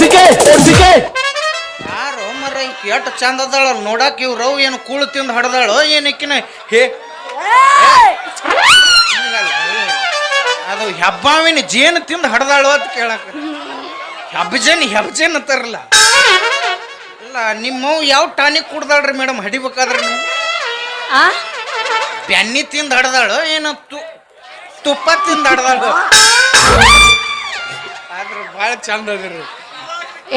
ಓಡ್ಸಿಕೆ ಸಿಕ್ಕೆ ಯಾರು ಮರ ಎಷ್ಟು ಚಂದ ಅದಾಳ ನೋಡಕ್ ಇವ್ ರವ್ ಏನು ಕೂಳು ತಿಂದು ಹಡ್ದಾಳು ಏನಕ್ಕಿನ ಹೇ. ಅದು ಹೆಬ್ಬಾವಿನ ಜೇನು ತಿಂದು ಹಡ್ದಾಳು ಅಂತ ಕೇಳಕ್. ಹೆಬ್ಬಜನ್ ಹೆಬ್ಬಜನ್ ಅಂತಾರಲ್ಲ. ಅಲ್ಲ ನಿಮ್ಮ ಯಾವ ಟಾನಿಕ್ ಕುಡ್ದಾಳ್ರಿ ಮೇಡಮ್? ಹಡಿಬೇಕಾದ್ರೆ ನೀವು? ಆ? ಬೆನ್ನಿ ತಿಂದು ಹಡ್ದಾಳು ಏನು? ತು ತುಪ್ಪ ತಿಂದು ಹಡ್ದಾಳು? ಆದ್ರೆ ಭಾಳ ಚಂದ ಅದಿರಿ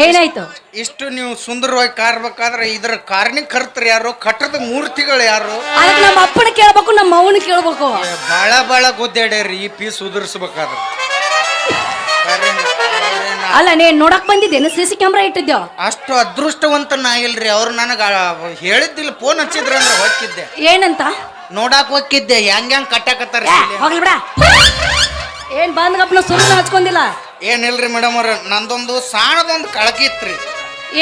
ಏನಾಯ್ತು? ಇಷ್ಟು ನೀವು ಸುಂದರವಾಗಿ ಕಾರ್ಬೇಕಾದ್ರೆ ಇದರ ಕಾರಣೀಕರ್ತರು ಯಾರು ಕಟ್ಟದ ಮೂರ್ತಿಗಳು ಯಾರು? ಅದಕ್ಕೆ ನಮ್ಮ ಅಪ್ಪನ ಕೇಳ್ಬೇಕು ನಮ್ಮ ಅವನ ಕೇಳ್ಬೇಕು. ಬಹಳ ಬಾಳ ಬಾಳ ಗುದ್ದಾಡ್ಯಾರಿ ಈ ಪೀಸ್ ಉದುರಿಸ್ಬೇಕಾದ್ರೆ. ಅಲ್ಲ ನೀನ್ ನೋಡಕ್ ಬಂದಿದ್ದೇನೆ? ಸಿ ಸಿ ಕ್ಯಾಮ್ರಾ ಇಟ್ಟಿದ್ಯೋ? ಅಷ್ಟು ಅದೃಷ್ಟವಂತ ನಾ ಇಲ್ರಿ ಅವ್ರು ನನಗ ಹೇಳಿದ್ದಿಲ್ಲ ಫೋನ್ ಹಚ್ಚಿದ್ರ ಅಂದ್ರೆ ಹೊಕ್ಕಿದ್ದೆ. ಏನಂತ? ನೋಡಕ್ ಹೊಕ್ಕಿದ್ದೆ ಹೆಂಗ್ ಹೆಂಗ್ ಕಟ್ಟಾಕತ್ತಾರ ಏ, ಹೋಗ್ಲಿ ಬಿಡ. ಏನ್ ಬಂದ್ಗಪ್ಪನ ಸುಮ್ಮನೆ ಹಚ್ಕೊಂಡಿಲ್ಲ? ಏನಿಲ್ರಿ ಮೇಡಮ್ ಅವ್ರ ನಂದೊಂದು ಸಾಣದೊಂದು ಕಳಕಿತ್ರಿ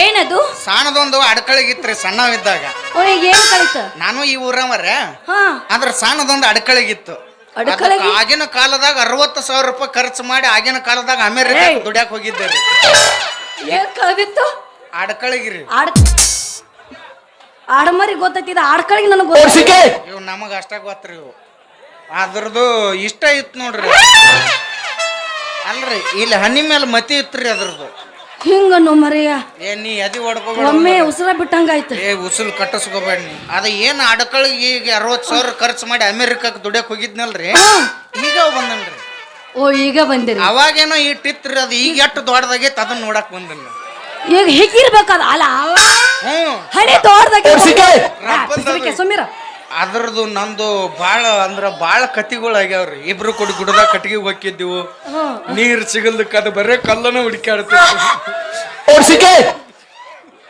ಏನದು? ಸಾಣದೊಂದು ಅಡ್ಕಳಗಿತ್ರಿ ಸಣ್ಣವಿದ್ದಾಗ. ಓ ಈಗ ಏನ್ ಕಳಿತ? ನಾನು ಈ ಊರವರ. ಹಾ. ಸಾಣದೊಂದು ಸಣ್ಣದೊಂದು ಅಡ್ಕಳಿಗಿತ್ತು ಅಡ್ಕಳಗಿ? ಅದಕ್ಕ ಆಗಿನ ಕಾಲದಾಗ ಅರವತ್ತು ಸಾವಿರ ರೂಪಾಯಿ ಖರ್ಚು ಮಾಡಿ ಆಗಿನ ಕಾಲದಾಗ ಅಮೆರಿಕ ಏಯ್! ದುಡ್ಯಾಕ್ ಹೋಗಿದ್ದೆ ರೀ. ಏನ್ ಕಳಗಿತ್ತು ಅಡ್ಕಳಿಗ್ರಿ. ಆಡ್ ಆಡಮರಿ ಗೊತ್ತೈತಿದ ಆಡ್ಕಳಿಗೆ ನನಗೆ ಗೊತ್ತ ಇವು ನಮಗೆ ನಮಗ ಅಷ್ಟ ಗೊತ್ತ್ರಿ ಇವು. ಅದ್ರದ್ದು ಇಷ್ಟ ಇತ್ತು ನೋಡ್ರಿ. ಅಲ್ರಿ ಇಲ್ಲಿ ಹನಿ ಮೇಲೆ ಮತಿ ಇತ್ರಿ ಅದ್ರದ್ದು. ಹಿಂಗ ಮರೆಯ. ಏ ನೀ ಎದಿ ಹೊಡ್ಕೋಬೇಡ ಒಮ್ಮೆ ಉಸಿರ ಬಿಟ್ಟಂಗಾಯ್ತು ಏ ಉಸುಲ್ ಕಟ್ಟಿಸ್ಕೋಬೇಡ ನೀ. ಅದ ಏನ್ ಅಡಕಳಿಗೆ ಈಗ ಅರವತ್ತು ಸಾವಿರ ಖರ್ಚು ಮಾಡಿ ಅಮೆರಿಕಕ್ಕೆ ದುಡಿಯಕ್ ಹೋಗಿದ್ನಲ್ರಿ? ಈಗ ಬಂದನ್ರಿ. ಓ ಈಗ ಬಂದಿರಿ. ಅವಾಗೇನೋ ಇಟ್ಟಿತ್ರಿ ಅದು ಈಗ ಎಷ್ಟು ದೊಡ್ಡದಾಗೈತೆ ಅದನ್ನ ನೋಡಕ್ ಬಂದಿಲ್ಲ. ಈಗ ಹಿಗಿರ್ಬೇಕದ ಅಲ್ಲ ಹ್ಞೂ ಹಣೆ ಓಡ್ಸಿಕೆ. ಸುಮೀರ ಅದ್ರದ್ದು ನಂದು ಭಾಳ ಅಂದ್ರ ಭಾಳ ಕತಿಗಳು ಆಗ್ಯಾವ್ರಿ ಇಬ್ರು ಕೂಡ ಗುಡದ ಕಟ್ಟಿಗೆ ಹೋಗಿದ್ದೀವು. ನೀರ್ ಸಿಗಲ್ದಕ್ಕ ಅದು ಬರೇ ಕಲ್ಲನ ಹುಡುಕಾಡ್ತೀವಿ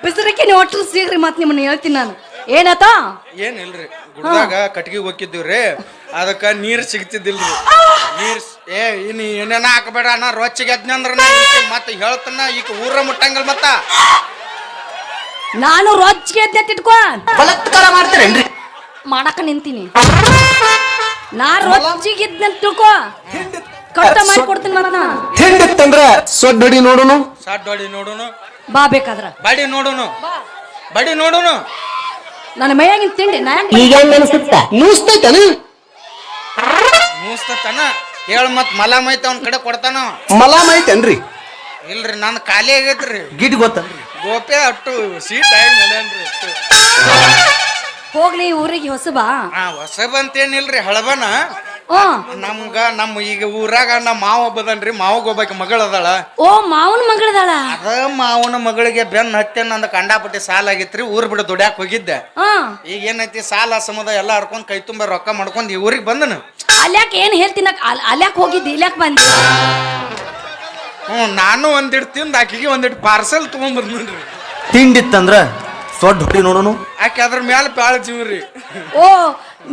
ಬಿಸಿರಕ್ಕೆ ನೀವು ಒಟ್ಟು ಸಿಗ್ರಿ ಮತ್ ನಿಮ್ಮನ್ನ ಹೇಳ್ತೀನಿ ನಾನು. ಏನಾತ? ಏನಿಲ್ರಿ ಗುಡದಾಗ ಕಟ್ಟಿಗೆ ಹೋಗಿದ್ದೀವ್ರಿ ಅದಕ್ಕ ನೀರ್ ಸಿಗ್ತಿದ್ದಿಲ್ರಿ. ನೀರ್ ಏ ಇನ್ ಏನೇನ ಹಾಕಬೇಡ ನಾ ರೊಚ್ಚಿಗೆ ಅದ್ನಂದ್ರ ಮತ್ತೆ ಹೇಳ್ತಾನ ಈಗ ಊರ ಮುಟ್ಟಂಗಲ್ ಮತ್ತ. ನಾನು ರೊಚ್ಚಿಗೆ ಅದ್ನ ತಿಟ್ಕೊಂಡ್ ಬಲತ್ಕಾರ ಮಾಡ್ತೀರೇನ್ರಿ? ಮಾಡಕ ನಿಂತೀನಿ. ನಾ ರೊಚ್ಚಿಗಿದ್ನ ತಿಳ್ಕೋ. ಕಟ್ಟ ಮಾಡಿ ಕೊಡ್ತೀನಿ ಮರನ ನಾ. ಹಿಂಡಿತ್ತಂದ್ರ ಸೊಡ್ಡ ಹೊಡಿ ನೋಡುನು? ಸಾಡ್ ಹೊಡಿ ನೋಡುನು. ಬಾ ಬೇಕಾದ್ರ. ಬಡಿ ನೋಡುನು. ಬಡಿ ನೋಡುನು. ನನ್ನ ಮೈಯಾಗಿನ ತಿಂಡಿ ನಾ ಈಗ ಹೆಂಗ ಅನಿಸುತ್ತ? ಮೂಸ್ತೈತನ ಮೂಸ್ತತನ ಹೇಳ ಮತ್ ಮಲ ಮೈತ ಅವ್ನ ಕಡೆ ಕೊಡ್ತಾನ. ಮಲಾಮ್ ಐತೇನ್ರಿ ಇಲ್ರಿ ನನ್ನ ಖಾಲಿ ಆಗೈತ್ರಿ ಗಿಡ್ ಗೊತ್ತನ್ರಿ? ಗೋಪೆ ಅಟ್ಟು ಸೀಟ್ ಆಗಿ ನಡೆಯನ್ರಿ ಅಷ್ಟು. ಹೋಗ್ಲಿ ಊರಿಗೆ ಹೊಸಬಾ ಆ ಹೊಸಬ ಅಂತೇನಿಲ್ರಿ ಹಳಬನ? ನಮ್ಗ ನಮ್ಮ ಈಗ ಊರಾಗ ನಮ್ಮ ಮಾವ ಒಬ್ಬದನ್ರಿ ಮಾವಗ್ ಒಬ್ಬಾಕಿ ಮಗಳ ಅದಾಳ ಓ ಮಾವನ ಮಗಳದಾಳ? ಅದ ಮಾವನ ಮಗಳಿಗೆ ಬೆನ್ನ ಹತ್ತೆ ನಂದ ಕಂಡಾಪಟ್ಟಿ ಸಾಲ ಆಗಿತ್ರಿ ಊರ್ ಬಿಡ ದುಡ್ಯಾಕ್ ಹೋಗಿದ್ದೆ. ಹಾ ಈಗ ಏನೈತಿ ಸಾಲ ಸಮದ ಎಲ್ಲ ಹರ್ಕೊಂಡ್ ಕೈ ತುಂಬ ರೊಕ್ಕ ಮಾಡ್ಕೊಂಡ್ ಈ ಊರಿಗೆ ಬಂದನು. ಅಲ್ಯಾಕ್ ಏನ್ ಹೇಳ್ತೀನ ಅಲ್ಯಾಕ್ ಹೋಗಿದ್ದಿ ಇಲ್ಯಾಕ್ ಬಂದಿ? ಹ್ಞೂ ನಾನು ಒಂದಿಟ್ಟು ತಿಂದು ಆಕಿಗೆ ಒಂದಿಟ್ಟು ಪಾರ್ಸೆಲ್ ತೊಗೊಂಡ್ಬಂದ್ರಿ ತಿಂಡಿತ್ತಂದ್ರ? ಸೊಡ್ಡ ಹೊಡಿ ನೋಡೋನು? ಆಕೆ ಅದ್ರ ಮ್ಯಾಲ ಬಾಳ ಜೀವ್ರಿ. ಓ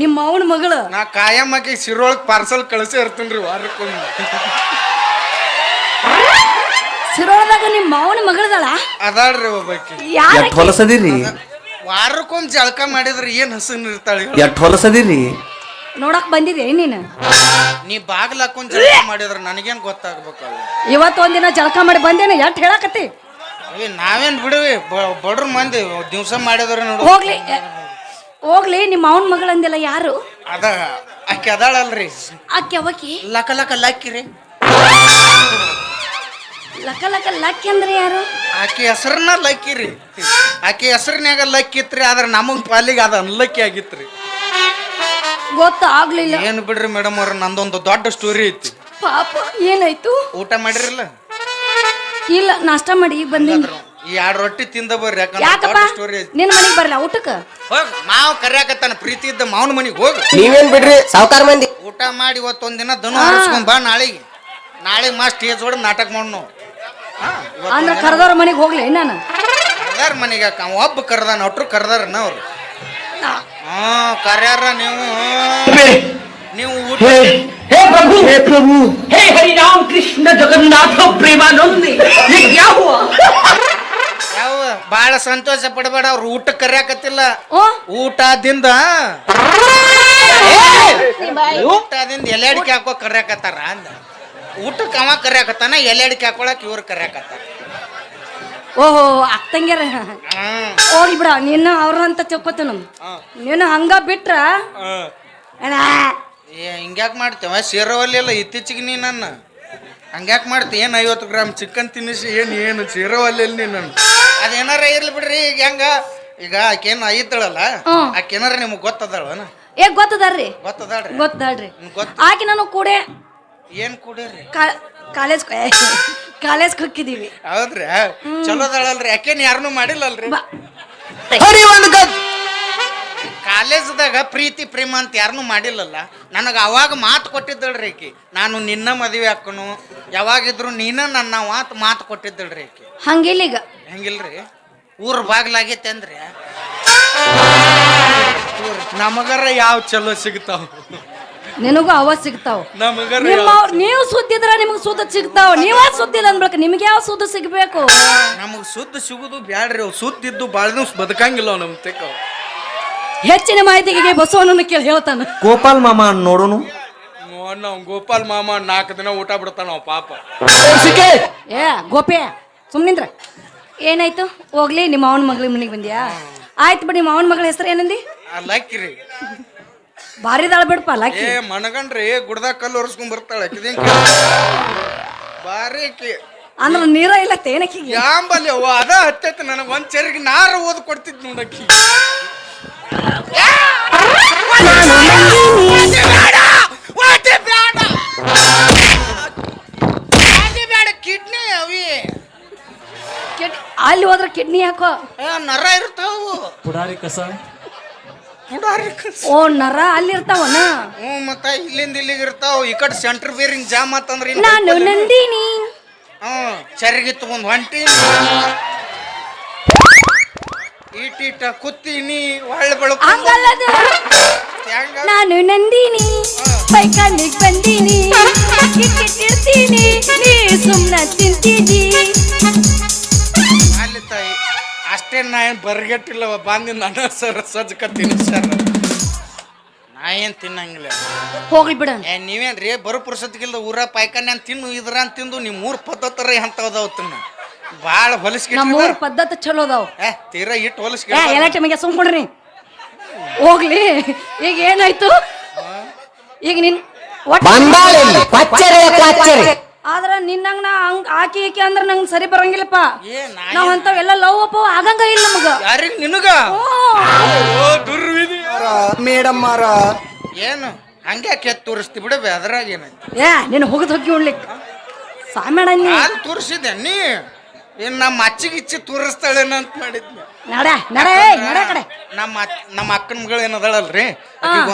ನಿಮ್ಮ ಅವನ ಮಗಳು? ನಾ ಕಾಯಂ ಆಕಿ ಸಿರೊಳಗ್ ಪಾರ್ಸೆಲ್ ಕಳಿಸಿ ಇರ್ತೀನಿ ವಾರಕ್ಕೊಮ್ಮೆ. ಸಿರೋಳದಾಗ ನಿಮ್ಮ ಮಾವನ ಮಗಳದಾಳ? ಅದಾಳ್ರಿ ಒಬ್ಬಾಕಿ. ಯಾರ ಎಟ್ ಹೊಲಸದಿರಿ? ವಾರಕ್ಕೊಂದ್ ಜಳಕ ಮಾಡಿದ್ರೆ ಏನ್ ಹಸನ್ ಇರ್ತಾಳೆ ಹೇಳು? ಎಟ್ ಹೊಲಸದಿರಿ? ನೋಡಕ್ ಬಂದಿದೆ ನೀನು? ನೀ ಬಾಗ್ಲ ಹಾಕೊಂಡ್ ಜಳಕ ಮಾಡಿದ್ರೆ ನನಗೇನ್ ಗೊತ್ತಾಗ್ಬೇಕಲ್ಲ? ಇವತ್ತು ಒಂದಿನ ಜಳಕ ಮಾಡಿ ಬಂದೇನ? ಎಷ್ಟ್ ಹೇಳಕತ್ತಿ? ಏ ನಾವೇನ್ ಬಿಡುವಿ? ಬಡ್ರ ಮಂದಿ ದಿವಸ ಮಾಡಿದ್ರೆ ನೋಡಿ. ಹೋಗ್ಲಿ ಹೋಗ್ಲಿ ನಿಮ್ಮ ಅವನ ಮಗಳಂದಿಲ್ಲ ಯಾರು? ಅದ ಆಕೆ ಅದಾಳಲ್ರಿ. ಆಕೆ ಅವಕಿ? ಲಕ ಲಕ ಲಕ್ಕಿರಿ ಲಕ ಲಕ ಲಕ್ಕಿ ಅಂದ್ರೆ ಯಾರು? ಆಕೆ ಹೆಸರನ್ನ ಲಕ್ಕಿರಿ ಆಕೆ ಹೆಸರಿನ್ಯಾಗ ಲಕ್ಕಿತ್ರಿ ಆದ್ರೆ ನಮಗ್ ಪಾಲಿಗೆ ಅದ ಅನ್ಲಕ್ಕಿ ಆಗಿತ್ರಿ. ಗೊತ್ತಾಗ್ಲಿಲ್ಲ ಏನ್ ಬಿಡ್ರಿ ಮೇಡಮ್ ಅವ್ರ ನಂದೊಂದು ದೊಡ್ಡ ಸ್ಟೋರಿ ಐತಿ. ಪಾಪ ಏನಾಯ್ತು? ಊಟ ಮಾಡಿರಲ್ಲ? ಇಲ್ಲ ನಾಷ್ಟ ಮಾಡಿ ಈಗ ಬಂದೀನಿ. ಈ ಎರಡು ರೊಟ್ಟಿ ತಿಂದ ಬರ್ರಿ ಯಾಕಂದ್ರೆ ಯಾಕಪ್ಪ? ಸ್ಟೋರಿ ನಿನ್ನ ಮನೆಗೆ ಬರಲ್ಲ ಊಟಕ್ಕೆ? ಹೋಗ್ ಮಾವ್ ಕರ್ಯಾಕತ್ತಾನ ಪ್ರೀತಿ ಇದ್ದ ಮಾವನ ಮನೆಗೆ ಹೋಗಿ. ನೀವೇನ್ ಬಿಡ್ರಿ ಸಾವುಕಾರ ಮಂದಿ. ಊಟ ಮಾಡಿ ಇವತ್ತೊಂದ್ ದಿನ ದನ ಹರಿಸ್ಕೊಂಡ್ ಬಾ ನಾಳೆಗೆ. ನಾಳೆಗೆ ಮಾ ಸ್ಟೇಜ್ ಹೊಡೆದು ನಾಟಕ ಮಾಡ್ ನಾವು ಅಂದ್ರೆ ಕರೆದವ್ರ ಮನೆಗೆ ಹೋಗ್ಲಿ ನಾನು ಕರ್ದಾರ ಮನೆಗೆ ಅವ ಒಬ್ಬ ಕರ್ದಾನ ಒಟ್ರು ಕರ್ದಾರ ಅವ್ರು. ಹಾ ಕರ್ಯಾರ ನೀವು. ನೀವು ಊಟ हे प्रभु हे प्रभु हे हरि राम कृष्ण जगन्नाथ प्रेमानंद ये क्या हुआ ಯಾವ ಬಾಳ ಸಂತೋಷ ಪಡಬೇಡ ಅವ್ರು ಊಟ ಕರ್ಯಾಕತ್ತಿಲ್ಲ ಓ ಊಟದಿಂದ ಊಟದಿಂದ ಎಲೆ ಅಡಿಕೆ ಹಾಕೋ ಕರ್ಯಾಕತ್ತಾರ ಅಂದ ಊಟಕ್ಕೆ ಅವ ಕರ್ಯಾಕತ್ತಾನ ಎಲೆ ಅಡಿಕೆ ಹಾಕೊಳಕ್ ಇವ್ರು ಕರ್ಯಾಕತ್ತಾರ ಓಹೋ ಅಕ್ಕಂಗ್ಯಾರ ಹ್ಮ್ ಹೋಗ್ಲಿ ಬಿಡ ನೀನು ಅವ್ರಂತ ತಿಳ್ಕೊತ ನಮ್ ನೀನು ಹಂಗ ಬಿಟ್ರ ಅಣ್ಣ, ಏ ಹಿಂಗ್ಯಾಕ್ ಮಾಡ್ತೇವ ಸೇರವಲ್ಲಿ ಅಲ್ಲ ಇತ್ತೀಚಿಗೆ ನೀ ನನ್ನ. ಹಂಗ್ಯಾಕೆ ಮಾಡ್ತಿ ಏನು ಐವತ್ತು ಗ್ರಾಮ್ ಚಿಕನ್ ತಿನ್ನಿಸಿ ಏನು ಏನು ಸೇರವಲ್ಲಿ ನೀ ನನ್ನ. ಅದೇನಾರ ಇರ್ಲಿ ಬಿಡ್ರಿ ಈಗ ಹೆಂಗ? ಈಗ ಆಕೇನು ಐತಳಲ್ಲ ಹ್ಮ್. ಆಕೇನಾರ ನಿಮ್ಗೆ ಗೊತ್ತದಳ ಏ ಗೊತ್ತದಾರ್ರಿ. ಗೊತ್ತದಾಳ್ರಿ? ಗೊತ್ತದಾಳ್ರಿ. ಆಕಿ ಗೊತ್ತ. ಆಕೆ ನಾನು ಕೂಡ ಏನ್ ಕುಡೀರಿ? ಕಾಲೇಜ್ ಕಾಲೇಜ್ ಹೋಗಿದ್ದೀವಿ ಹೌದ್ರಿ? ಚಲೋದಳಲ್ರಿ ಯಾಕೇನ್ ಯಾರನ್ನೂ ಮಾಡಿಲ್ಲಲ್ರಿ? ಬಾ. ಹರಿ ಒಂದು ಗದ್. ಕಾಲೇಜ್ದಾಗ ಪ್ರೀತಿ ಪ್ರೇಮ ಅಂತ ಯಾರನ್ನೂ ಮಾಡಿಲ್ಲಲ್ಲ. ನನಗೆ ಅವಾಗ ಮಾತು ಕೊಟ್ಟಿದ್ದಳ್ರಿ ಆಕಿ ನಾನು ನಿನ್ನ ಮದುವೆ ಹಾಕನು ಯಾವಾಗಿದ್ರು ನೀನ ನನ್ನ ಮಾತು ಮಾತು ಕೊಟ್ಟಿದ್ದಳ್ರಿ ಆಕಿ ಹಂಗಿಲ್ಲ ಈಗ. ಹೆಂಗಿಲ್ರಿ? ಊರ್ ಬಾಗ್ಲಾಗೈತೆ ಅಂದ್ರೆ. ನಮಗರ ಯಾವ ಚಲೋ ಸಿಗ್ತಾವ? ನಿನಗೂ ಅವ ಸಿಗ್ತಾವ. ನಮಗರ ನಿಮ್ಮ ನೀವು ಸುದ್ದಿದ್ರ ನಿಮ್ಗೆ ಸುದ್ದ ಸಿಗ್ತಾವ. ನೀವ ಸುದ್ದಿಲ್ಲ ಅನ್ಬೇಕು. ನಿಮ್ಗೆ ಯಾವ ಸುದ್ದ ಸಿಗ್ಬೇಕು? ನಮಗ್ ಸುದ್ದ ಸಿಗುದು ಬ್ಯಾಡ್ರಿ. ಅವ್ ಸುದ್ದಿದ್ದು ಭಾಳ ದಿವ್ಸ ಬದುಕಂಗಿಲ್ಲ ನಮ್ ತೆಕ್ಕ ಹೆಚ್ಚಿನ ಮಾಹಿತಿಗೆ ಬಸವನನ್ನು ಕೇಳಿ ಹೇಳ್ತಾನ. ಗೋಪಾಲ್ ಮಾಮ ನೋಡೋನು? ನಾವು ಗೋಪಾಲ್ ಮಾಮ ನಾಲ್ಕು ದಿನ ಊಟ ಬಿಡ್ತಾನ ಅವ್ ಪಾಪ. ಏ ಗೋಪೆ ಸುಮ್ಮನಿಂದ್ರ ಏನಾಯ್ತು? ಹೋಗ್ಲಿ ನಿಮ್ಮ ಅವನ ಮಗಳ ಮನೆಗೆ ಬಂದ್ಯಾ? ಆಯ್ತು ಬಿಡಿ ನಿಮ್ಮ ಅವನ ಮಗಳ ಹೆಸರು ಏನಂದಿ? ಲಕ್ಕಿರಿ ಭಾರಿ ದಾಳ ಬಿಡಪ್ಪ ಲಕ್ಕಿ. ಏ ಮನಗಂಡ್ರಿ ಗುಡ್ದಾಗ ಕಲ್ಲು ಒರೆಸ್ಕೊಂಡ್ ಬರ್ತಾಳೆ ಬಾರಿ ಆಕಿ ಅಂದ್ರ ನೀರ ಇಲ್ಲ ತೇನಕ್ಕಿ ಯಾಂಬಲ್ಲಿ ಅವ್ವ ಅದ ಹತ್ತೈತಿ ನನಗೆ ಒಂದ್ ಚರಿಗೆ ನಾರು ಓದ್ ಕೊಡ್ತಿದ್ ನೋಡಕ್ಕಿ ಅಲ್ಲಿ ಹೋದ್ರೆ ಕಿಡ್ನಿ ಹಾಕೋ. ಏ, ನರ ಇರ್ತಾವು. ಪುಡಾರಿ ಕಸ? ಪುಡಾರಿ ಕಸ. ಓ ನರ ಅಲ್ಲಿ ಇರ್ತಾವನ? ಹ್ಞೂ ಮತ್ತ ಇಲ್ಲಿಂದ ಇಲ್ಲಿಗೆ ಇರ್ತಾವ. ಈ ಕಡೆ ಸೆಂಟ್ರ್ ಬೇರಿಂಗ್ ಜಾಮ್ ಆತಂದ್ರೆ ಇನ್ನು ನಾನು ನಂದಿನಿ. ಹ್ಞೂ ಚರಿಗೆ ತಗೊಂಡ್ ಹೊಂಟಿ. ಈಟೀಟ ಕುತ್ತೀನಿ ಒಳ್ಳೆ ಬೆಳಕು ಹಂಗಲ್ಲದು ಹೆಂಗ? ನಾನು ನಂದಿನಿ ಬೈಕಲ್ಲಿಗ್ ಬಂದೀನಿ. ಇಟ್ಟಿರ್ತೀನಿ ನೀ ಸುಮ್ನ ಅಷ್ಟೇ ನಾ ಏನು ಬರ್ಗೆಟ್ಟಿಲ್ಲವ ಬಂದು ನಾನು ಸರ್ ಸಜ್ಕತ್ತೀನಿ ಸರ್. ನಾ ಏನು ತಿನ್ನಂಗಿಲ್ಲ. ಹೋಗ್ಲಿ ಬಿಡ. ಏ ನೀವೇನ್ರಿ ಬರೋ ಪುರುಸತ್ಗಿಲ್ದ ಊರ ಪಾಯ್ಕನ್ಯ ಅಂತ ತಿನ್ನು ಇದ್ರ ಅಂತ ತಿಂದು ನಿಮ್ಮ ಮೂರು ಪದ್ಧತರ ಎಂತವದಾವ ತಿನ್ನ. ಭಾಳ ಹೊಲಸ್ಕೆ ನಮ್ಮ ಊರ್ ಪದ್ಧತಿ ಚಲೋ ಅದಾವ. ಏ ತೀರಾ ಇಟ್ಟು ಹೊಲಸ್ಕೆ ಏ ಎಲ್ಲ ಟೈಮಿಗೆ ಸುಮ್ಕೊಂಡ್ರಿ ಹೋಗ್ಲಿ. ಈಗ ಏನಾಯ್ತು? ಈಗ ನಿನ್ ಬಂದಾಳೆ ಬಂದಾಳಿಲ್ಲಿ ಪಚ್ಚರೆ ಪಚ್ಚರೆ. ಆದ್ರ ನಿನ್ನಂಗ ನಾ ಹಂಗ್ ಆಕಿ ಈಕಿ ಅಂದ್ರ ನಂಗ್ ಸರಿ ಬರಂಗಿಲ್ಲಪ್ಪ. ಏ ನಾನು ನಾವ್ ಅಂತವೆಲ್ಲ ಎಲ್ಲ ಲವ್ ಅಪ್ಪ ಆಗಂಗ ಇಲ್ಲ ನಮಗ. ಯಾರಿಗೆ ನಿನಗ? ಓ ದುರ್ವಿಧಿ. ಮೇಡಮ್ ಮಾರ. ಏನು? ಹಂಗೆ ಕೆತ್ ತೋರಿಸ್ತಿ ಬಿಡಬೇ ಅದ್ರಾಗ ಏನೈತಿ ಏ ನಿನ್ನ ಹೋಗದ್ ಹೋಗಿ ಉಣ್ಲಿಕ್. ಸಾಮೇಣ ನೀ. ನಾನು ತೋರಿಸಿದ್ದೆ ನೀ? ಏನ್ ನಮ್ಮ ಅಚ್ಚಿಗಿಚ್ಚಿ ತೋರಿಸ್ತಾಳೇನ ಅಂತ ಮಾಡಿದ್ನಿ. ನಡ ನಡ ಏ, ನಡ ಕಡೆ. ನಮ್ಮ ನಮ್ಮ ಅಕ್ಕನ ಮಗಳು ಏನದಳಲ್ರಿ?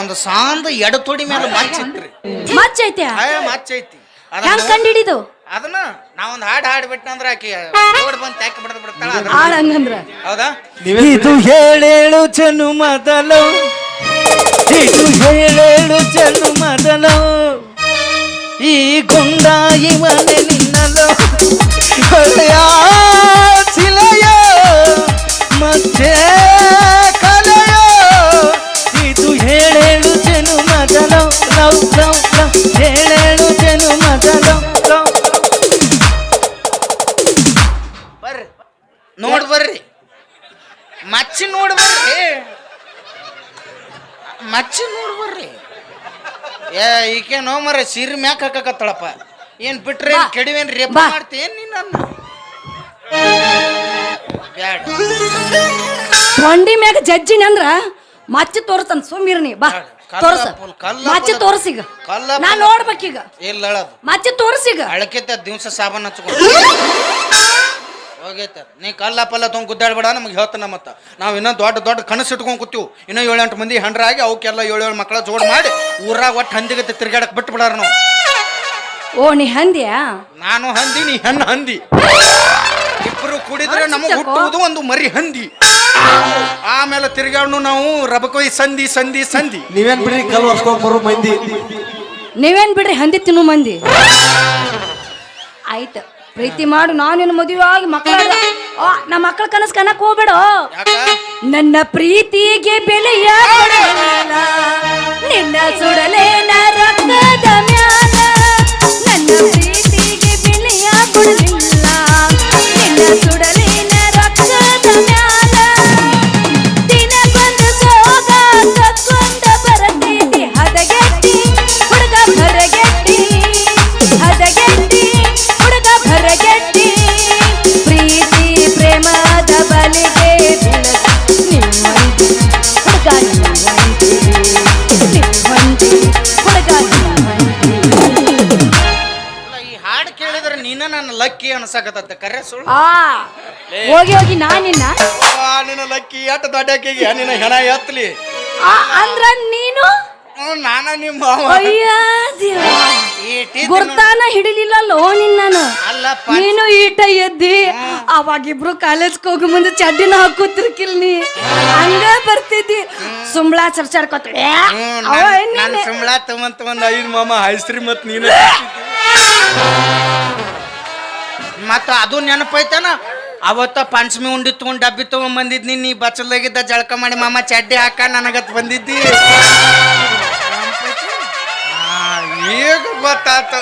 ಒಂದು ಸಾಂದ ಎಡ ತೊಡಿ ಮೇಲೆ ಮಚ್ಚಿತ್ರಿ ಮಚ್ಚ ಐತೆ ಆಯ ಮಚ್ಚ ಐತಿ ಹೆಂಗ್ ಅದನ್ನ ಕಂಡಿಡಿದು? ಅದನ್ನ ನಾವೊಂದು ಹಾಡು ಹಾಡ್ಬಿಟ್ಟ ಅಂದ್ರೆ ಆಕಿ ಓಡ್ ಬಂದು ತ್ಯಾಕಿ ಬಿಡದ್ ಬಿಡ್ತಾಳ ಅದ್ರ ಆಳ್ ಹಂಗಂದ್ರ? ಹೌದಾ? ಇದು ಹೇಳೇಳು ಜನು ಮೊದಲು. ಇದು ಹೇಳೇಳು ಜನು ಮೊದಲು. ಈ ಗುಂಡ ಇವನೆ ನಿನ್ನಲು ಹಳೆಯ ಚಿಲೆಯ ನೋಡ್ ಬರ್ರಿ. ಮಚ್ಚಿ ನೋಡ್ ಬರ್ರಿ. ಮಚ್ಚಿ ನೋಡ್ ಬರ್ರಿ. ಏ ಈಕೆ ನೋ ಮರ ಸೀರೆ ಮ್ಯಾಕ್ ಹಾಕಕತ್ತಳಪ್ಪ. ಏನ್ ಬಿಟ್ರೆ. ಕೆಡವೇನ್ ರೇಪ. ಮಾಡ್ತೇನ್ ನೀನ್ ನನ್ನ ಬ್ಯಾಡ. ತೊಂಡಿ ಮ್ಯಾಗ ಜಜ್ಜಿ ಅಂದ್ರ ಮಚ್ಚಿ ತೋರ್ಸನ್ ಸುಮ್ಮಿರ್ನಿ ಬಾ. ತೋರ್ಸ. ಕಲ್ಲ ಮಚ್ಚಿ ತೋರ್ಸೀಗ ಕಲ್ಲ ನಾ ನೋಡ್ಬೇಕೀಗ. ಇಲ್ಲ ಮಚ್ಚಿ ತೋರ್ಸಿಗ ಅಳಕೆತ್ತ ದಿವ್ಸ ಸಾಬನ್ ಹಚ್ಕೊಂಡು. ಹೋಗೈತೆ. ನೀ ಕಲ್ಲ ಪಲ್ಲ ತೊಗೊಂಡು ಗುದ್ದಾಡ್ಬೇಡ ನಮ್ಗೆ ಹೇಳ್ತಾನ ಮತ್ತೆ ನಾವು ಇನ್ನೂ ದೊಡ್ಡ ದೊಡ್ಡ ಕನಸು ಇಟ್ಕೊಂಡು ಕೂತೀವಿ. ಇನ್ನೂ ಏಳೆಂಟು ಮಂದಿ ಹಂಡ್ರಾಗಿ ಅವಕ್ಕೆಲ್ಲ ಏಳು ಏಳು ಮಕ್ಕಳ ಜೋಡ್ ಮಾಡಿ ಊರಾಗ ಒಟ್ಟು ಹಂದಿಗತ್ತೆ ತಿರ್ಗಾಡಕ್ ಬಿಟ್ಬಿಡಾರ ನಾವು. ಓ ನೀ ಹಂದಿಯಾ? ನಾನು ಹಂದಿ ನೀ ಹೆಣ್ಣು ಹಂದಿ. ಇಬ್ಬರು ಕುಡಿದ್ರೆ ನಮಗೆ ಹುಟ್ಟುವುದು ಒಂದು ಮರಿ ಹಂದಿ. ಆಮೇಲೆ ತಿರ್ಗಾಡ್ನು ನಾವು ರಬಕೊಯ್ ಸಂಧಿ ಸಂಧಿ ಸಂಧಿ. ನೀವೇನ್ ಬಿಡ್ರಿ ಕಲ್ ಒರ್ಸ್ಕೊಂಡ್ ಬರೋ ಮಂದಿ? ನೀವೇನ್ ಬಿಡ್ರಿ ಹಂದಿ ತಿನ್ನು ಮಂದಿ? ಆಯ್ತ. ಪ್ರೀತಿ ಮಾಡು ನಾನು ನಿನ್ನ ಮದುವೆ ಆಗಿ ಮಕ್ಕಳ ನಮ್ಮ ಮಕ್ಕಳ ಕನಸು ಕನಕ್ ಹೋಗ್ಬೇಡ? ನನ್ನ ಪ್ರೀತಿಗೆ ಬೆಲೆಯ ಕೊಡಲಿಲ್ಲ. ನಿನ್ನ ಸುಡಲೇ ರಕ್ತದ ಮ್ಯಾಲ. ನನ್ನ ಪ್ರೀತಿಗೆ ಬೆಲೆಯ ಕೊಡಲಿಲ್ಲ. ನಿನ್ನ ಸುಡಲೇ ಅನ್ಸಕತ್ತ ಕರೆ ಸುಳ್ಳು. ಆ ಹೋಗಿ ಹೋಗಿ ನಾ ನಿನ್ನ. ಆ, ನಿನ್ನ ಲಕ್ಕಿ ಅಟ ದೊಡ್ಡಕ್ಕಿಗೆ ನಿನ್ನ ಹೆಣ ಎತ್ತಲಿ ಆ, ಅಂದ್ರ ನೀನು? ಹ್ಮ್, ನಾನ ನಿಮ್ಮ ಮಾವ. ಅಯ್ಯ ದೇವ. ಈ ಟೀ ಗುರ್ತಾನ ಹಿಡಿಲಿಲ್ಲ ಲೋ ನಿನ್ನನು ಅಲ್ಲಪ್ಪ. ನೀನು ಈಟ ಎದ್ದಿ ಅವಾಗಿಬ್ರು ಕಾಲೇಜ್ಗೆ ಹೋಗಿ ಮುಂದೆ ಚಡ್ಡಿನ ಹಾಕೋತಿರ್ಕಿಲ್ ನೀ. ಹಂಗ ಬರ್ತಿದ್ದಿ. ಸುಂಬಳ ಚರ್ಚಾಡ್ಕೊತ ಹ್ಮ್, ನನ್- ನನ್ ಸಂಬಳ ತಗೊಂತ ಒಂದ್ ಐದು ಮಾಮ ಐಸ್ರಿ ಮತ್ ನೀನು. ಮತ್ತ ಅದು ನೆನಪೈತನ? ಅವತ್ತ ಪಂಚಮಿ ಉಂಡಿ ತಗೊಂಡು ಡಬ್ಬಿ ತಗೊಂಡ್ ಬಂದಿದ್ನಿ ನೀ ಬಚ್ಚಲಾಗಿದ್ದ ಜಳಕ ಮಾಡಿ ಮಾಮ ಚಡ್ಡಿ ಹಾಕ ನನಗತ್ ಬಂದಿದ್ದಿ. ಈಗ ಗೊತ್ತಾತ.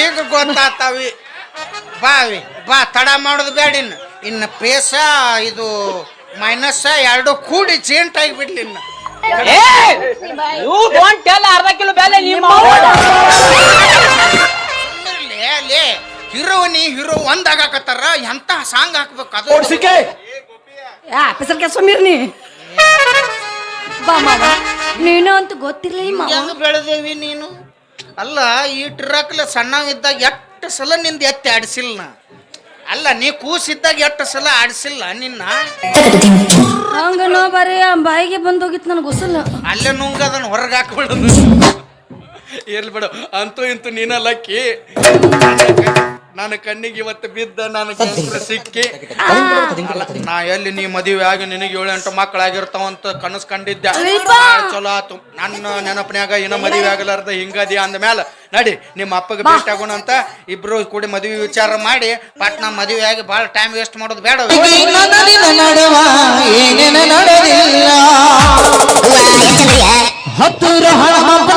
ಈಗ ಗೊತ್ತಾತವಿ. ಬಾವಿ ಬಾ ತಡ ಮಾಡೋದು ಬೇಡ ಇನ್ನು. ಇನ್ನು ಪೇಸ ಇದು ಮೈನಸ್ ಎರಡು ಕೂಡಿ ಚೇಂಟ್ ಆಗಿಬಿಡ್ಲಿ ಇನ್ನು. ಅರ್ಧ ಕಿಲೋ ಬೇಲೆ ಲೇ ಹೀರೋ ನೀ ಹೀರೋ ಒಂದಾಗಕತ್ತಾರ ಎಂತ ಸಾಂಗ್ ಹಾಕ್ಬೇಕು ಅದು? ಯಾ ಆಫೀಸರ್ ಕೆಲಸ ನೀ. ಬಾ ಮಾವ. ನೀನು ಅಂತ ಗೊತ್ತಿರಲಿ ಮಾವ. ಹೆಂಗ್ ಬೆಳೆದೇವಿ ನೀನು? ಅಲ್ಲ ಈ ಸಣ್ಣವ ಇದ್ದಾಗ ಎಷ್ಟು ಸಲ ನಿಂದ ಎತ್ತಿ ಆಡಿಸಿಲ್ಲ ನಾ. ಅಲ್ಲ ನೀ ಕೂಸಿದ್ದಾಗ ಎಷ್ಟು ಸಲ ಆಡಿಸಿಲ್ಲ ನಿನ್ನ? ಹಂಗ ನೋ ಬರೀ ಆ ಬಾಯಿಗೆ ಬಂದೋಗಿತ್ತು ನನಗೆ ಗೊಸಲ್ಲ ಅಲ್ಲೇ ನುಂಗದನ್ನ ಹೊರಗೆ ಹಾಕ್ಬಿಡೋದು ಇರ್ಲಿ ಬಿಡು. ಅಂತೂ ಇಂತೂ ನೀನ ಲಕ್ಕಿ. ನನ್ನ ಕಣ್ಣಿಗೆ ಇವತ್ತು ಬಿದ್ದ ನನ್ನ ಸಿಕ್ಕಿ. ಅಲ್ಲ, ನಾ ಎಲ್ಲಿ ನೀ ಮದುವೆ ಆಗಿ ನಿನಗೆ ಏಳು ಎಂಟು ಮಕ್ಕಳಾಗಿರ್ತಾವಂತ ಕನಸು ಕಂಡಿದ್ದೆ. ಭಾಳ ಚಲೋ ಆತು. ನನ್ನ ನೆನಪನ್ಯಾಗ ಇನ್ನ ಮದುವೆ ಆಗಲಾರ್ದ ಹಿಂಗದಿ ಅಂದ ಮ್ಯಾಲ. ನಡಿ ನಿಮ್ಮ ಅಪ್ಪಗೆ ಭೇಟಿ ಆಗೋಣ ಅಂತ ಇಬ್ರು ಕೂಡಿ ಮದುವೆ ವಿಚಾರ ಮಾಡಿ ಪಟ್ನ ಮದುವೆ ಆಗಿ ಭಾಳ ಟೈಮ್ ವೇಸ್ಟ್ ಮಾಡೋದು ಬೇಡ ನಡುವ ಏನೇನ ನಡೆದಿಲ್ಲ. ಹತ್ತೂರು ಹಣಮಪ್ಪನ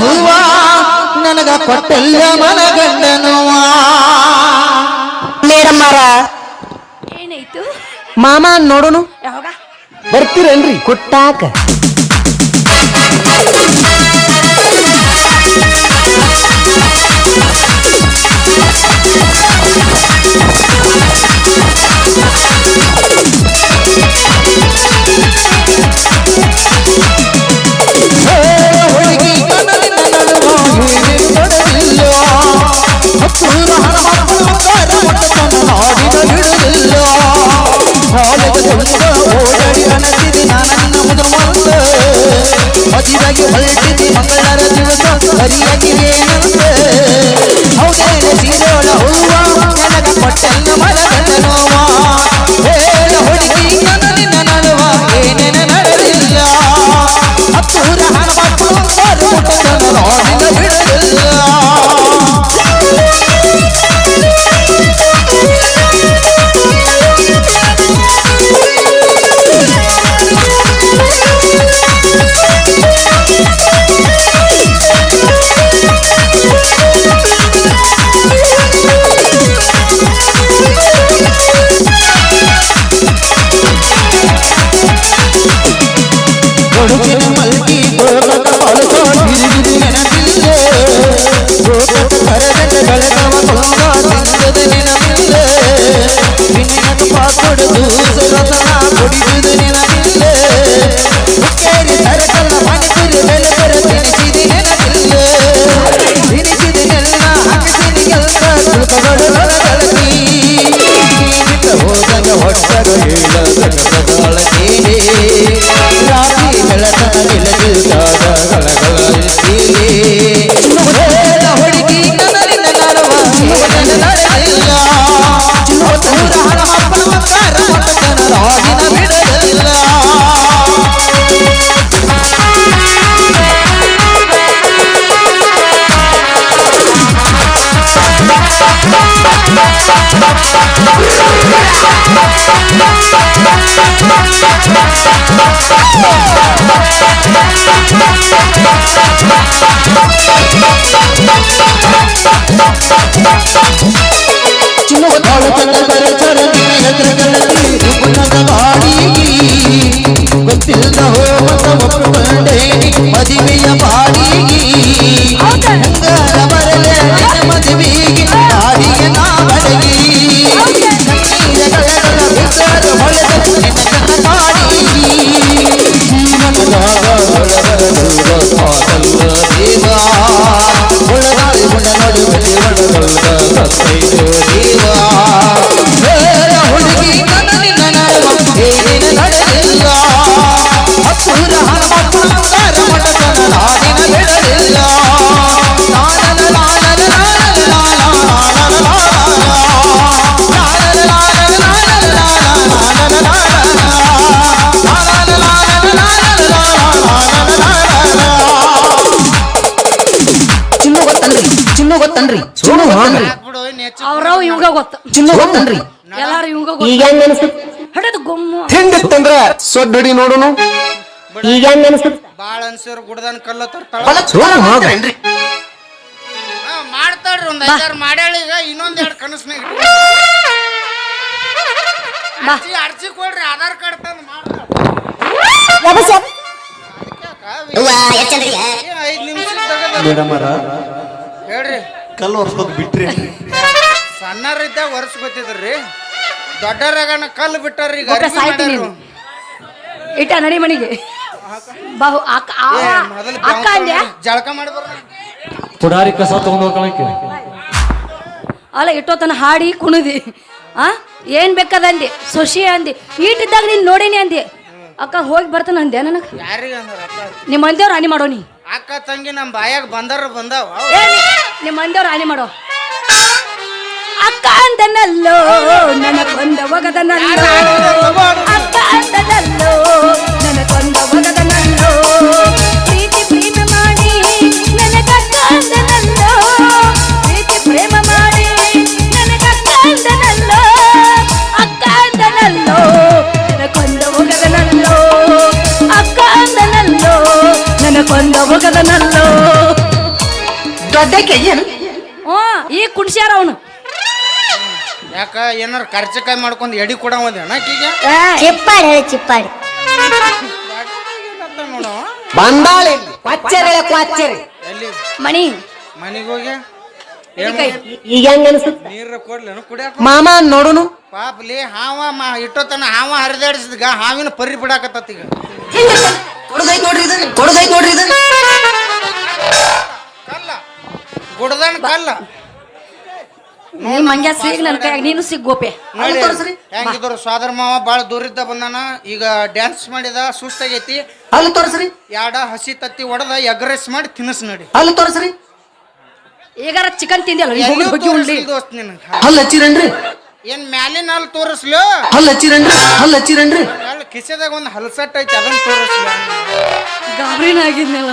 ಹೂವ ನನಗ ಕೊಟ್ಟಲ್ಲ ಮನಗಂಡನುವ. ಮೇಡಮ್ಮರ ಏನಾಯ್ತು? ಮಾಮ ನೋಡುನು? ಯಾವಾಗ? ಬರ್ತೀರೇನ್ರಿ? ಕುಟ್ಟಾಕ. Chino, no, no, no, no, no, ಗೊತ್ತ. ಚಿನ್ನು ಗೊತ್ತನ್ರಿ. ಎಲ್ಲಾರು ಇವಾಗ ಈಗ ಗೊತ್ತ ಹೆಂಗ್ ಅನ್ಸುತ್ತೆ? ಹಡದ ಗೊಮ್ಮು. ನೋಡುನು? ಈಗ ಹೆಂಗ್ ಅನ್ಸುತ್ತೆ? ಬಾಳ ಅನ್ಸೋರು ಗುಡ್ದನ್ ಕಲ್ಲ ತರ್ತಾಳ ಚಿನ್ನು ಹೋಗ್ರಿ ಹಾ, ಮಾಡ್ತಾಳ್ರಿ ಒಂದ್ ಐದಾರು ಮಾಡ್ಯಾಳ ಈಗ ಇನ್ನೊಂದ್ ಎರಡು ಕನಸ್ನಾಗ ಬಾ. ಅರ್ಜಿ ಅರ್ಜಿ ಕೊಡ್ರಿ ಆಧಾರ್ ಕಾರ್ಡ್ ತಂದು ಮಾಡ್ತಾಳ ಐದ್ ನಿಮಿಷ ಹೇಳ್ರಿ. ಕಲ್ಲು ಬಿಟ್ರಿ ಸಣ್ಣರಿದ್ದಾಗ ಒರೆಸ್ಕೊತಿದ್ರಿ ಗೊತ್ತಿದ್ರಿ? ದೊಡ್ಡರಾಗನ ಕಲ್ಲು ಬಿಟ್ಟಾರ್ರಿ ಈಗ ಸಾಯ್ತಿ. ನೀನು? ಇಟ್ಟ ನಡಿ ಮನಿಗೆ. ಬಾಹು ಅಕ್ಕ ಆ, ಏ, ಮೊದಲು ಅಕ್ಕ ಅಂದ್ಯಾ? ಜಳಕ ಮಾಡಿ ಬರ್ರಿ ಪುಡಾರಿ ಕಸ ತಗೊಂಡ್ ಹೋಗ್ಕೊಳಕ್ಕೆ ಅಲ್ಲ ಇಟ್ಟೋತನ ಹಾಡಿ ಕುಣಿದಿ. ಆ ಏನ್ ಬೇಕಾದಂದಿ ಸೊಸಿ ಅಂದಿ. ಈಟಿದ್ದಾಗ ನೀನ್ ನೋಡೇನಿ ಅಂದಿ. ಅಕ್ಕ ಹೋಗಿ ಬರ್ತಾನ ಅಂದೆ ನನಗ? ಯಾರಿಗೆ ಅಂದ್ರ ಅಕ್ಕ ನಿಮ್ಮ ಮಂದಿಯವ್ರ ಹಾನಿ ಮಾಡೋನಿ ಅಕ್ಕ ತಂಗಿ ನಮ್ಮ ಬಾಯಾಗ ಬಂದಾರ ಬಂದಾವ. ಅವ್ ಏ ನೀ- ನಿಮ್ಮ ಮಂದಿಯವ್ರ ಹಾನಿ ಮಾಡೋ? ಅಕ್ಕ ಅಂದನಲ್ಲೋ ನನ್ನ ಕೊಂದ ಒಗದನಲ್ಲೋ ಅಕ್ಕ ಅಂದನಲ್ಲೋ ನನ್ನ ಕೊಂದ ಒಗದನಲ್ಲೋ ಪ್ರೀತಿ ಪ್ರೇಮ ಮಾಡಿ ನನಗಕ್ಕ ಅಂದನಲ್ಲೋ ಪ್ರೀತಿ ಪ್ರೇಮ ಮಾಡಿ ನನಗಕ್ಕ ಅಂದನಲ್ಲೋ ಅಕ್ಕ ಅಂದನಲ್ಲೋ ನನ್ನ ಕೊಂದ ಒಗದನಲ್ಲೋ ಅಕ್ಕ ಅಂದನಲ್ಲೋ ನನ್ನ ಕೊಂದ ಒಗದನಲ್ಲೋ ದೊಡ್ಡಕ್ಕೆ ಏನು ಹ್ಞೂ ಈಗ ಕುಡ್ಸ್ಯಾರ ಅವನು ಯಾಕ ಏನಾರ ಖರ್ಚಕಾಯಿ ಮಾಡ್ಕೊಂಡು ಎಡಿ ಕೂಡ ಚಿಪ್ಪಾಡಿ ಹೇಳಿ ಚಿಪ್ಪಾಡಿ. ನೋಡವ ಬಂದಾಳಿ ಕ್ವಾಚ್ಚರಿ ಕ್ವಾಚ್ಚರಿ ಎಲ್ಲಿ? ಮಣಿ. ಮನಿಗೆ ಹೋಗಿ? ಕೈ ಈಗ ಹೆಂಗ್ ಅನ್ಸುತ್ತೆ? ನೀರ ಕೊಡ್ಲೇನು ಕುಡಿಯಾಕ ಮಾಮ ನೋಡುನು. ಪಾಪ್ಲಿ ಹಾವ ಮಾ ಇಟ್ಟೋತನ ಹಾವ ಹರಿದಾಡಿಸಿದ್ಗ ಹಾವಿನ ಪರಿ ಬಿಡಾಕತ್ತ ಈಗ. ಕೊಡದೈತ್ ನೋಡ್ರಿ ಇದು ಕೊಡದೈತ್ ನೋಡ್ರಿ ಇದು ಕಲ್ಲ. ಗುಡ್ದನ್ ಕಲ್ಲ. ನೀ ಮಂಗ್ಯ ಸಿಗ್ ನನ್ನ ಕೈಯಾಗ ನೀನು ಸಿಗ್ಗೋಪೆ ನೋಡಿ ತೋರ್ಸ್ರಿ. ಹೆಂಗಿದ್ರು ಸ್ವಾದರ್ ಮಾವ ಬಾಳ ದೂರಿದ್ದ ಬಂದಾನ ಈಗ ಡ್ಯಾನ್ಸ್ ಮಾಡಿದ ಸುಸ್ತಾಗೈತಿ. ಅಲ್ಲಿ ತೋರಿಸ್ರಿ. ಯಾಡ ಹಸಿ ತತ್ತಿ ಒಡದ ಎಗ್ ರೈಸ್ ಮಾಡಿ ತಿನ್ನಿಸ್ ನೋಡಿ. ಅಲ್ಲಿ ತೋರಿಸ್ರಿ. ಈಗಾರ ಚಿಕನ್ ತಿಂದಿಲ್ಲ ಹೋಗಿ ಉಳ್ಳಿ ದೋಸ್ತ್ ನಿನಗ. ಹಚ್ಚಿರನ್ರಿ? ಏನ್ ಮ್ಯಾಲಿನ ಅಲ್ಲಿ ತೋರಿಸ್ಲು? ಅಲ್ಲಿ ಹಚ್ಚಿರನ್ರಿ? ಅಲ್ಲಿ ಹಚ್ಚಿರನ್ರಿ? ಅಲ್ಲಿ ಕಿಸೆದಾಗ ಒಂದು ಹಲಸಟ್ ಐತಿ ಅದನ್ನ ತೋರಿಸ್ಲು. ಗಾಬರಿನ ಆಗಿದ್ನಲ್ಲ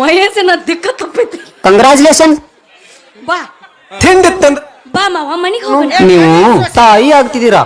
ಮಹೇಶನ ದಿಕ್ಕ ತಪ್ಪಿತ್ತು. ಕಂಗ್ರಾಚುಲೇಷನ್ ಬಾ. ಹಿಂದಿತ್ತಂದ್ರ ಬಾ ಮಾವ ಮನಿಗೆ ಹೋಗೋಣ. ನೀವು ತಾಯಿ ಆಗ್ತಿದ್ದೀರಾ?